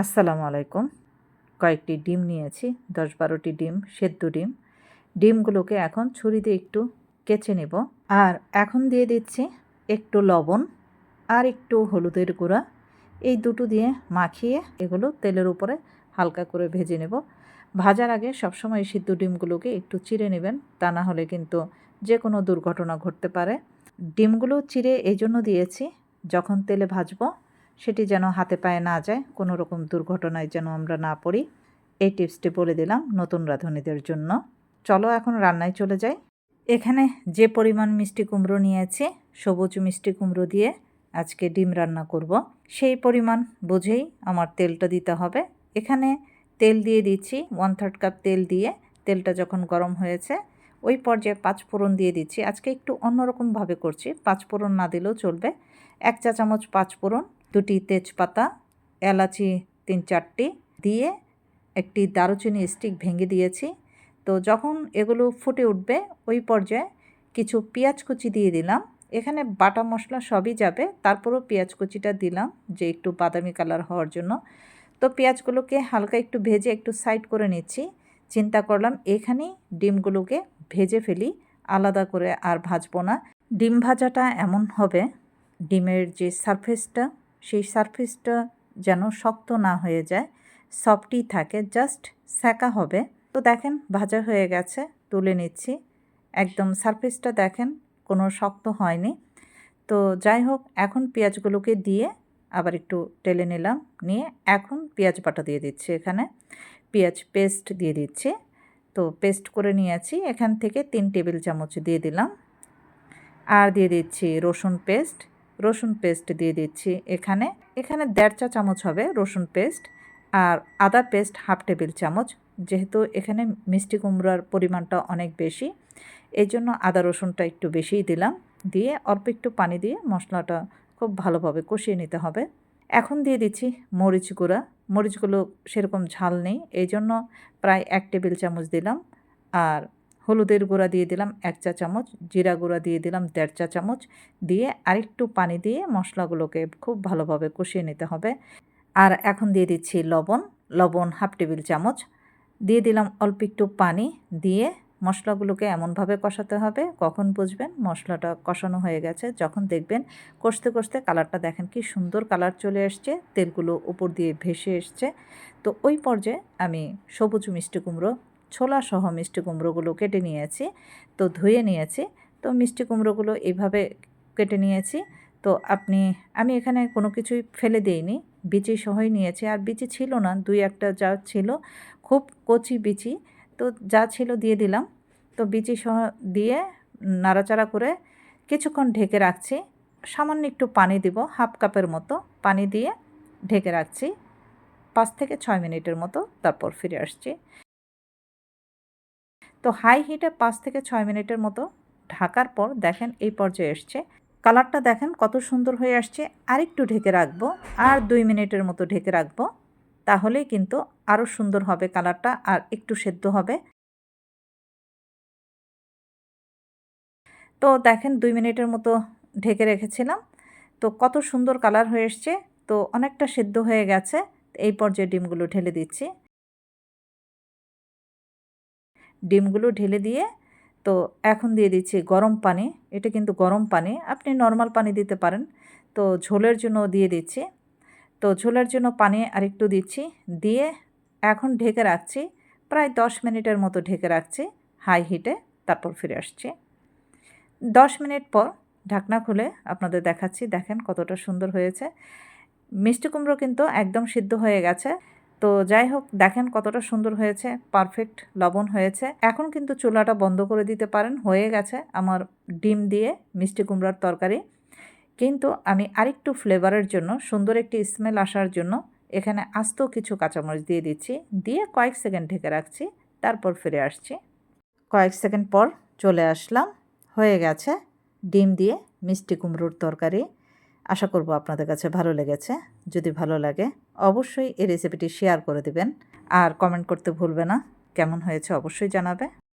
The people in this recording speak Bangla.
আসসালামু আলাইকুম। কয়েকটি ডিম নিয়েছি, দশ বারোটি ডিম, সেদ্ধ ডিম। ডিমগুলোকে এখন ছুরি দিয়ে একটু কেচে নেব। আর এখন দিয়ে দিচ্ছি একটু লবণ আর একটু হলুদের গুঁড়া। এই দুটো দিয়ে মাখিয়ে এগুলো তেলের উপরে হালকা করে ভেজে নেব। ভাজার আগে সবসময় সিদ্ধ ডিমগুলোকে একটু চিড়ে নেবেন, তা না হলে কিন্তু যে কোনো দুর্ঘটনা ঘটতে পারে। ডিমগুলো চিড়ে এই জন্য দিয়েছি, যখন তেলে ভাজবো সেটি যেন হাতে পায়ে না যায়, কোনো রকম দুর্ঘটনায় যেন আমরা না পড়ি। এই টিপসটি বলে দিলাম নতুন রাঁধুনিদের জন্য। চলো এখন রান্নায় চলে যাই। এখানে যে পরিমাণ মিষ্টি কুমড়ো নিয়েছি, সবুজ মিষ্টি কুমড়ো দিয়ে আজকে ডিম রান্না করব। সেই পরিমাণ বুঝেই আমার তেলটা দিতে হবে। এখানে তেল দিয়ে দিচ্ছি ওয়ান থার্ড কাপ তেল দিয়ে। তেলটা যখন গরম হয়েছে, ওই পর্যায়ে পাঁচ ফোড়ন দিয়ে দিচ্ছি। আজকে একটু অন্যরকমভাবে করছি, পাঁচ ফোড়ন না দিলেও চলবে। এক চা চামচ পাঁচ ফোড়ন দুটি তেজপাতা, এলাচি তিন চারটি দিয়ে একটি দারুচিনি স্টিক ভেঙে দিয়েছি। তো যখন এগুলো ফুটে উঠবে, ওই পর্যায়ে কিছু পেঁয়াজ কুচি দিয়ে দিলাম। এখানে বাটা মশলা সবই যাবে, তারপরও পেঁয়াজ কুচিটা দিলাম যে একটু বাদামি কালার হওয়ার জন্য। তো পেঁয়াজগুলোকে হালকা একটু ভেজে একটু সাইড করে নিচ্ছি। চিন্তা করলাম এখানেই ডিমগুলোকে ভেজে ফেলি, আলাদা করে আর ভাজবো না। ডিম ভাজাটা এমন হবে, ডিমের যে সারফেসটা সেই সারফেসটা যেন শক্ত না হয়ে যায় সফটই থাকে জাস্ট সেকা হবে। তো দেখেন, ভাজা হয়ে গেছে, তুলে নিচ্ছি। একদম সারফেসটা দেখেন, কোনো শক্ত হয়নি। তো যাই হোক, এখন পেঁয়াজগুলোকে দিয়ে আবার একটু টেলে নিলাম, নিয়ে এখন পেঁয়াজ বাটা দিয়ে দিচ্ছি এখানে। পেঁয়াজ পেস্ট দিয়ে দিচ্ছি। তো পেস্ট করে নিয়েছি, এখান থেকে তিন টেবিল চামচ দিয়ে দিলাম। আর দিয়ে দিচ্ছি রসুন পেস্ট রসুন পেস্ট দিয়ে দিচ্ছি এখানে। এখানে দেড় চা চামচ হবে রসুন পেস্ট আর আদা পেস্ট হাফ টেবিল চামচ। যেহেতু এখানে মিষ্টি কুমড়ার পরিমাণটা অনেক বেশি এই জন্য আদা রসুনটা একটু বেশিই দিলাম। দিয়ে অল্প একটু পানি দিয়ে মশলাটা খুব ভালোভাবে কষিয়ে নিতে হবে। এখন দিয়ে দিচ্ছি মরিচ গুঁড়া। মরিচগুলো সেরকম ঝাল নেই এই জন্য প্রায় এক টেবিল চামচ দিলাম। আর হলুদের গুঁড়া দিয়ে দিলাম এক চা চামচ, জিরা গুঁড়া দিয়ে দিলাম দেড় চা চামচ, দিয়ে আরেকটু পানি দিয়ে মশলাগুলোকে খুব ভালোভাবে কষিয়ে নিতে হবে। আর এখন দিয়ে দিচ্ছি লবণ লবণ হাফ টেবিল চামচ। দিয়ে দিলাম অল্প একটু পানি, দিয়ে মশলাগুলোকে এমনভাবে কষাতে হবে, কখন বুঝবেন? মশলাটা কষানো হয়ে গেছে, যখন দেখবেন কষতে কষতে কালারটা দেখেন কি সুন্দর কালার চলে এসছে, তেলগুলো উপর দিয়ে ভেসে এসছে। তো ওই পর্যায়ে আমি সবুজ মিষ্টি কুমড়ো ছোলা সহ মিষ্টি কুমড়োগুলো কেটে নিয়েছি, তো ধুয়ে নিয়েছি। তো মিষ্টি কুমড়োগুলো এইভাবে কেটে নিয়েছি। তো আপনি, আমি এখানে কোনো কিছুই ফেলে দিইনি, বিচি সহই নিয়েছি। আর বিচি ছিল না, দুই একটা যা ছিল, খুব কচি বিচি। তো যা ছিল দিয়ে দিলাম। তো বিচি সহ দিয়ে নাড়াচাড়া করে কিছুক্ষণ ঢেকে রাখছি। সামান্য একটু পানি দিব, হাফ কাপের মতো পানি দিয়ে ঢেকে রাখছি। পাঁচ থেকে ছয় মিনিটের মতো তারপর ফিরে আসছি। তো হাই হিটে পাঁচ থেকে ছয় মিনিটের মতো ঢাকার পর দেখেন এই পর্যায়ে এসছে। কালারটা দেখেন কত সুন্দর হয়ে আসছে। আরেকটু ঢেকে রাখব আর দুই মিনিটের মতো ঢেকে রাখব। তাহলেই কিন্তু আরও সুন্দর হবে কালারটা আর একটু সেদ্ধ হবে। তো দেখেন দুই মিনিটের মতো ঢেকে রেখেছিলাম। তো কত সুন্দর কালার হয়ে এসছে। তো অনেকটা সেদ্ধ হয়ে গেছে। এই পর্যায়ে ডিমগুলো ঢেলে দিচ্ছি। ডিমগুলো ঢেলে দিয়ে, তো এখন দিয়ে দিচ্ছি গরম পানি। এটা কিন্তু গরম পানি, আপনি নর্মাল পানি দিতে পারেন। তো ঝোলের জন্য দিয়ে দিচ্ছি। তো ঝোলের জন্য পানি আরেকটু দিচ্ছি। দিয়ে এখন ঢেকে রাখছি, প্রায় দশ মিনিটের মতো ঢেকে রাখছি হাই হিটে তারপর ফিরে আসছি। দশ মিনিট পর ঢাকনা খুলে আপনাদের দেখাচ্ছি, দেখেন কতটা সুন্দর হয়েছে। মিষ্টি কুমড়ো কিন্তু একদম সিদ্ধ হয়ে গেছে। তো যাই হোক, দেখেন কতটা সুন্দর হয়েছে পারফেক্ট লবণ হয়েছে। এখন কিন্তু চুলাটা বন্ধ করে দিতে পারেন, হয়ে গেছে আমার ডিম দিয়ে মিষ্টি কুমড়ার তরকারি। কিন্তু আমি আরেকটু ফ্লেভারের জন্য, সুন্দর একটি স্মেল আসার জন্য এখানে আস্ত কিছু কাঁচামরিচ দিয়ে দিচ্ছি, দিয়ে কয়েক সেকেন্ড ঢেকে রাখছি, তারপর ফিরে আসছি। কয়েক সেকেন্ড পর চলে আসলাম, হয়ে গেছে ডিম দিয়ে মিষ্টি কুমড়োর তরকারি। আশা করব আপনাদের কাছে ভালো লেগেছে। যদি ভালো লাগে, অবশ্যই এই রেসিপিটি শেয়ার করে দেবেন। আর কমেন্ট করতে ভুলবে না। কেমন হয়েছে অবশ্যই জানাবে।